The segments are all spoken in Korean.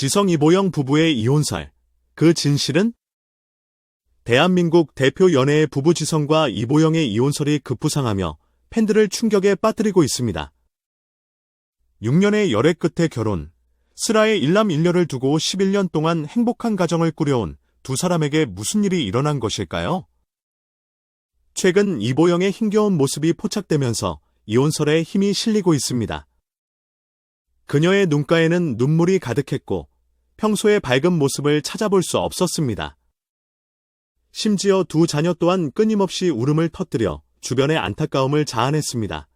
지성 이보영 부부의 이혼설. 그 진실은? 대한민국 대표 연예의 부부 지성과 이보영의 이혼설이 급부상하며 팬들을 충격에 빠뜨리고 있습니다. 6년의 열애 끝에 결혼, 슬하의 일남 일녀를 두고 11년 동안 행복한 가정을 꾸려온 두 사람에게 무슨 일이 일어난 것일까요? 최근 이보영의 힘겨운 모습이 포착되면서 이혼설에 힘이 실리고 있습니다. 그녀의 눈가에는 눈물이 가득했고 평소의 밝은 모습을 찾아볼 수 없었습니다. 심지어 두 자녀 또한 끊임없이 울음을 터뜨려 주변의 안타까움을 자아냈습니다.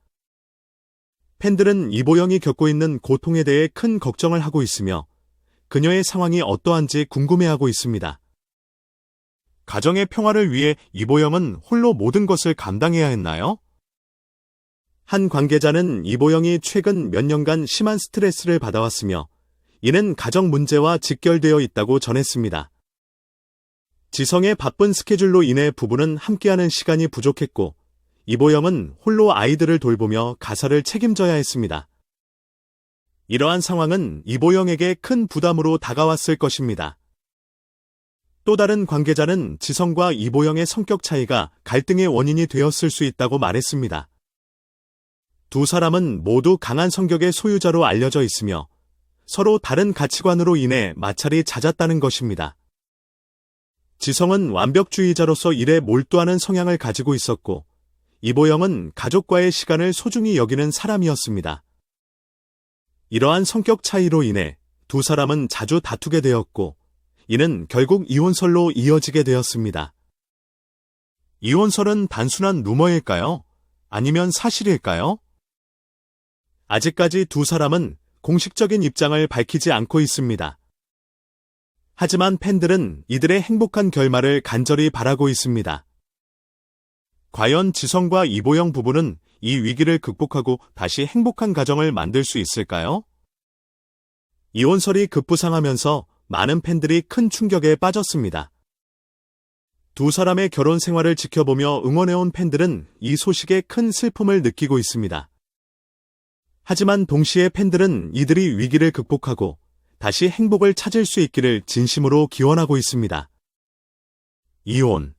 팬들은 이보영이 겪고 있는 고통에 대해 큰 걱정을 하고 있으며 그녀의 상황이 어떠한지 궁금해하고 있습니다. 가정의 평화를 위해 이보영은 홀로 모든 것을 감당해야 했나요? 한 관계자는 이보영이 최근 몇 년간 심한 스트레스를 받아왔으며 이는 가정 문제와 직결되어 있다고 전했습니다. 지성의 바쁜 스케줄로 인해 부부는 함께하는 시간이 부족했고 이보영은 홀로 아이들을 돌보며 가사를 책임져야 했습니다. 이러한 상황은 이보영에게 큰 부담으로 다가왔을 것입니다. 또 다른 관계자는 지성과 이보영의 성격 차이가 갈등의 원인이 되었을 수 있다고 말했습니다. 두 사람은 모두 강한 성격의 소유자로 알려져 있으며 서로 다른 가치관으로 인해 마찰이 잦았다는 것입니다. 지성은 완벽주의자로서 일에 몰두하는 성향을 가지고 있었고, 이보영은 가족과의 시간을 소중히 여기는 사람이었습니다. 이러한 성격 차이로 인해 두 사람은 자주 다투게 되었고, 이는 결국 이혼설로 이어지게 되었습니다. 이혼설은 단순한 루머일까요? 아니면 사실일까요? 아직까지 두 사람은 공식적인 입장을 밝히지 않고 있습니다. 하지만 팬들은 이들의 행복한 결말을 간절히 바라고 있습니다. 과연 지성과 이보영 부부는 이 위기를 극복하고 다시 행복한 가정을 만들 수 있을까요? 이혼설이 급부상하면서 많은 팬들이 큰 충격에 빠졌습니다. 두 사람의 결혼 생활을 지켜보며 응원해온 팬들은 이 소식에 큰 슬픔을 느끼고 있습니다. 하지만 동시에 팬들은 이들이 위기를 극복하고 다시 행복을 찾을 수 있기를 진심으로 기원하고 있습니다. 이혼.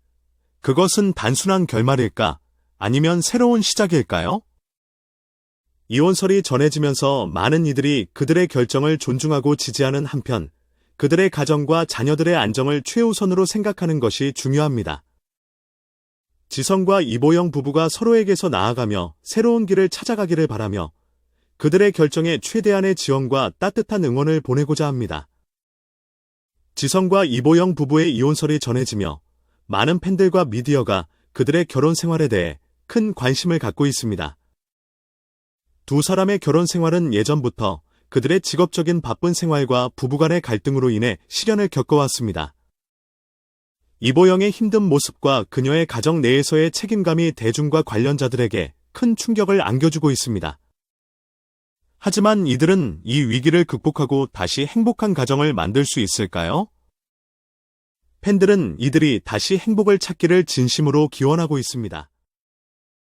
그것은 단순한 결말일까? 아니면 새로운 시작일까요? 이혼설이 전해지면서 많은 이들이 그들의 결정을 존중하고 지지하는 한편 그들의 가정과 자녀들의 안정을 최우선으로 생각하는 것이 중요합니다. 지성과 이보영 부부가 서로에게서 나아가며 새로운 길을 찾아가기를 바라며 그들의 결정에 최대한의 지원과 따뜻한 응원을 보내고자 합니다. 지성과 이보영 부부의 이혼설이 전해지며 많은 팬들과 미디어가 그들의 결혼 생활에 대해 큰 관심을 갖고 있습니다. 두 사람의 결혼 생활은 예전부터 그들의 직업적인 바쁜 생활과 부부간의 갈등으로 인해 시련을 겪어왔습니다. 이보영의 힘든 모습과 그녀의 가정 내에서의 책임감이 대중과 관련자들에게 큰 충격을 안겨주고 있습니다. 하지만 이들은 이 위기를 극복하고 다시 행복한 가정을 만들 수 있을까요? 팬들은 이들이 다시 행복을 찾기를 진심으로 기원하고 있습니다.